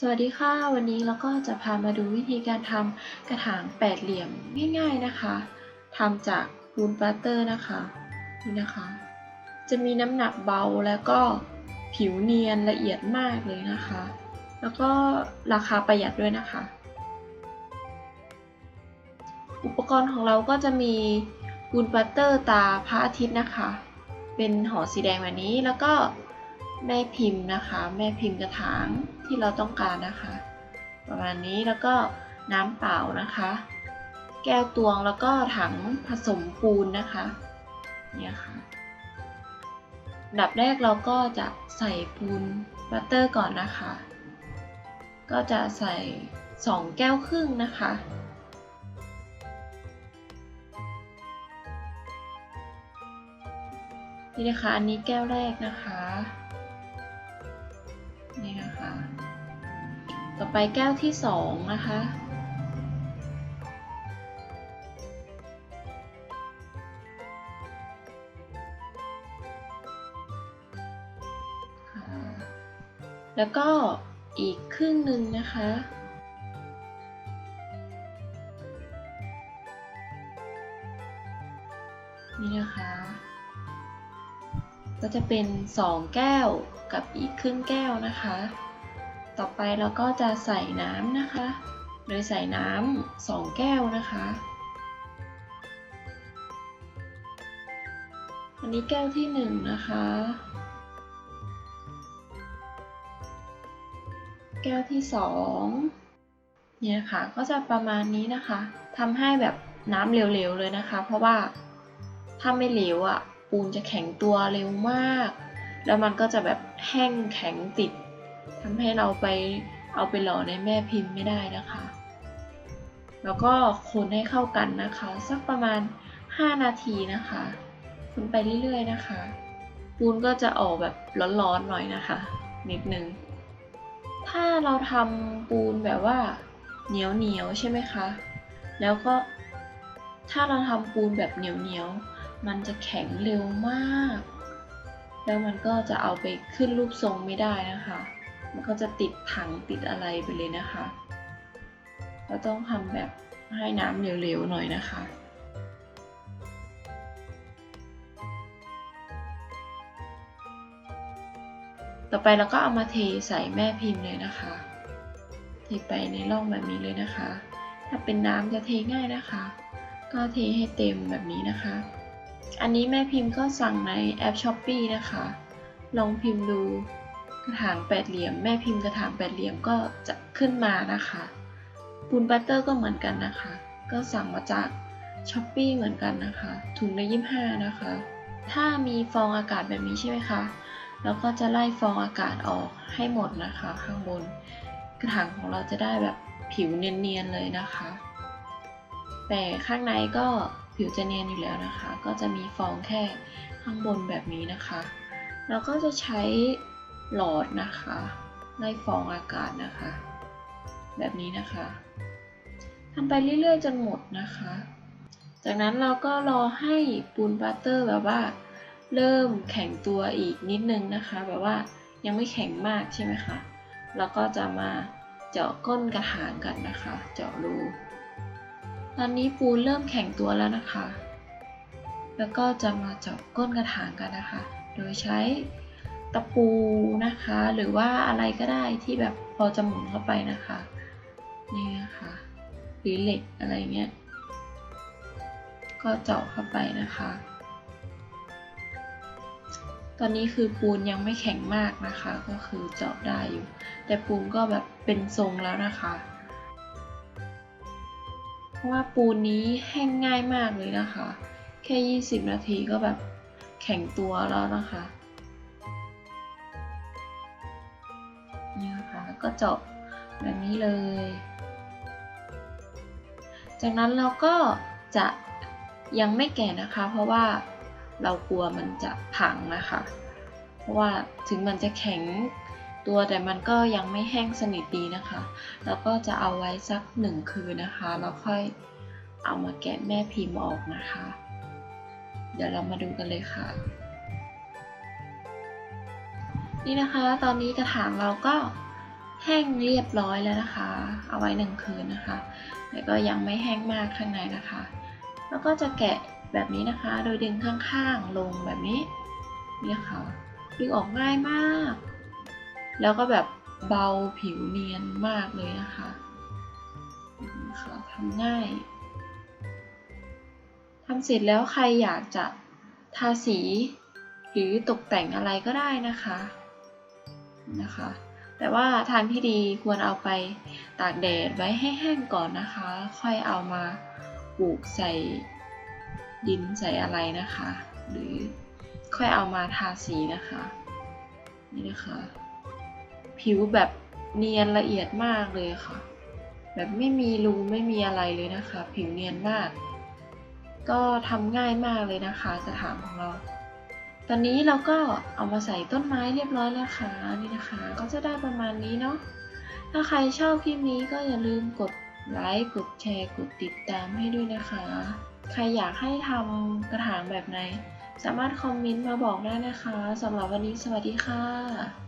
สวัสดีค่ะ วันนี้เราก็จะพามาดูวิธีการทำกระถางแปดเหลี่ยมง่ายๆนะคะทำจากปูนปลาเตอร์นะคะนี่นะคะ จะมีน้ำหนักเบาแล้วก็ผิวเนียนละเอียดมากเลยนะคะ แล้วก็ราคาประหยัดด้วยนะคะ อุปกรณ์ของเราก็จะมีปูนปลาเตอร์ตาพระอาทิตย์นะคะ เป็นห่อสีแดงแบบนี้แล้วก็ แม่พิมพ์นะคะ แม่พิมพ์กระถางที่เราต้องการนะคะ ประมาณนี้แล้วก็น้ำเปล่านะคะ แก้วตวงแล้วก็ถังผสมปูนนะคะเนี่ยค่ะดับแรกเราก็จะใส่ปูนบัตเตอร์ก่อนนะคะ ก็จะใส่ 2 แก้วครึ่งนะคะนี่นะคะ อันนี้แก้วแรกนะคะ นี่นะคะ ต่อไปแก้วที่สองนะคะค่ะแล้วก็อีกครึ่งหนึ่งนะคะ ก็จะเป็น 2 แก้วกับอีกครึ่งแก้วนะคะ ต่อไปเราก็จะใส่น้ำนะคะ โดยใส่น้ำ2แก้วนะคะอันนี้แก้วที่1นะคะ แก้วที่2เนี่ยค่ะ ก็จะประมาณนี้นะคะทำให้แบบน้ำเหลวๆเลยนะคะ เพราะว่าถ้าไม่เหลวอะ ปูนจะแข็งตัวเร็วมาก แล้วมันก็จะแบบแห้งแข็งติดทำให้เราไปเอาไปหล่อในแม่พิมพ์ไม่ได้นะคะ แล้วก็คนให้เข้ากันนะคะ สักประมาณ 5 นาทีนะคะ คนไปเรื่อยๆนะคะ ปูนก็จะออกแบบร้อนๆหน่อยนะคะ นิดนึง ถ้าเราทำปูนแบบว่าเหนียวเหนียวใช่ไหมคะ แล้วก็ถ้าเราทำปูนแบบเหนียวเหนียว มันจะแข็งเร็วมาก แล้วมันก็จะเอาไปขึ้นรูปทรงไม่ได้นะคะ มันก็จะติดถังติดอะไรไปเลยนะคะ เราต้องทำแบบให้น้ำเหลวๆหน่อยนะคะต่อไปเราก็เอามาเทใส่แม่พิมพ์เลยนะคะ เทไปในร่องแบบนี้เลยนะคะ ถ้าเป็นน้ำจะเทง่ายนะคะ ก็เทให้เต็มแบบนี้นะคะ อันนี้แม่พิมพ์ก็สั่งในแอป s h อ p e e นะคะ ลองพิมพ์ดูกระถางแปดเหลี่ยม แม่พิมพ์กระถางแปดเหลี่ยมก็จะขึ้นมานะคะปูนบัตเตอร์ก็เหมือนกันนะคะ ก็สั่งมาจาก s h อ p e e เหมือนกันนะคะ ถุงละยี่ห้านะคะ ถ้ามีฟองอากาศแบบนี้ใช่ไหมคะแล้วก็จะไล่ฟองอากาศออกให้หมดนะคะ ข้างบน กระถางของเราจะได้แบบผิวเนียนๆเลยนะคะ แต่ข้างในก็ ผิวจะเนียนอยู่แล้วนะคะ ก็จะมีฟองแค่ข้างบนแบบนี้นะคะแล้วก็จะใช้หลอดนะคะไล่ฟองอากาศนะคะ แบบนี้นะคะทำไปเรื่อยๆจนหมดนะคะ จากนั้นเราก็รอให้ปูนบัตเตอร์แบบว่า เริ่มแข็งตัวอีกนิดนึงนะคะ แบบว่ายังไม่แข็งมากใช่ไหมคะแล้วก็จะมาเจาะก้นกระถางกันนะคะ เจาะรู ตอนนี้ปูนเริ่มแข็งตัวแล้วนะคะ แล้วก็จะมาเจาะก้นกระถางกันนะคะ โดยใช้ตะปูนะคะ หรือว่าอะไรก็ได้ที่แบบพอจะหมุนเข้าไปนะคะ นี่นะคะหรือเหล็กอะไรเงี้ย ก็เจาะเข้าไปนะคะ ตอนนี้คือปูนยังไม่แข็งมากนะคะ ก็คือเจาะได้อยู่ แต่ปูนก็แบบเป็นทรงแล้วนะคะ เพราะว่าปูนนี้แห้งง่ายมากเลยนะคะ แค่ 20 นาทีก็แบบแข็งตัวแล้วนะคะนี่นะคะก็เจาะแบบนี้เลย จากนั้นเราก็จะยังไม่แก่นะคะ เพราะว่าเรากลัวมันจะพังนะคะ เพราะว่าถึงมันจะแข็ง ตัวแต่มันก็ยังไม่แห้งสนิทดีนะคะ แล้วก็จะเอาไว้สักหนึ่งคืนนะคะ แล้วค่อยเอามาแกะแม่พิมพ์ออกนะคะ เดี๋ยวเรามาดูกันเลยค่ะ นี่นะคะ ตอนนี้กระถางเราก็แห้งเรียบร้อยแล้วนะคะ เอาไว้หนึ่งคืนนะคะ แต่ก็ยังไม่แห้งมากข้างในนะคะ แล้วก็จะแกะแบบนี้นะคะ โดยดึงข้างๆลงแบบนี้นี่ค่ะดึงออกง่ายมาก แล้วก็แบบเบาผิวเนียนมากเลยนะคะค่ะทำง่ายทำเสร็จแล้วใครอยากจะทาสี หรือตกแต่งอะไรก็ได้นะคะนะคะ แต่ว่าทางที่ดีควรเอาไปตากแดดไว้ให้แห้งก่อนนะคะ ค่อยเอามาปลูกใส่ดินใส่อะไรนะคะ หรือค่อยเอามาทาสีนะคะ นี่นะคะ ผิวแบบเนียนละเอียดมากเลยค่ะ แบบไม่มีรูไม่มีอะไรเลยนะคะ ผิวเนียนมาก ก็ทำง่ายมากเลยนะคะกระถางของเรา ตอนนี้เราก็เอามาใส่ต้นไม้เรียบร้อยแล้วค่ะนี่นะคะ ก็จะได้ประมาณนี้เนาะถ้าใครชอบคลิปนี้ก็อย่าลืมกดไลค์กดแชร์กดติดตามให้ด้วยนะคะ ใครอยากให้ทำกระถางแบบไหน สามารถคอมเมนต์มาบอกได้นะคะสำหรับวันนี้สวัสดีค่ะ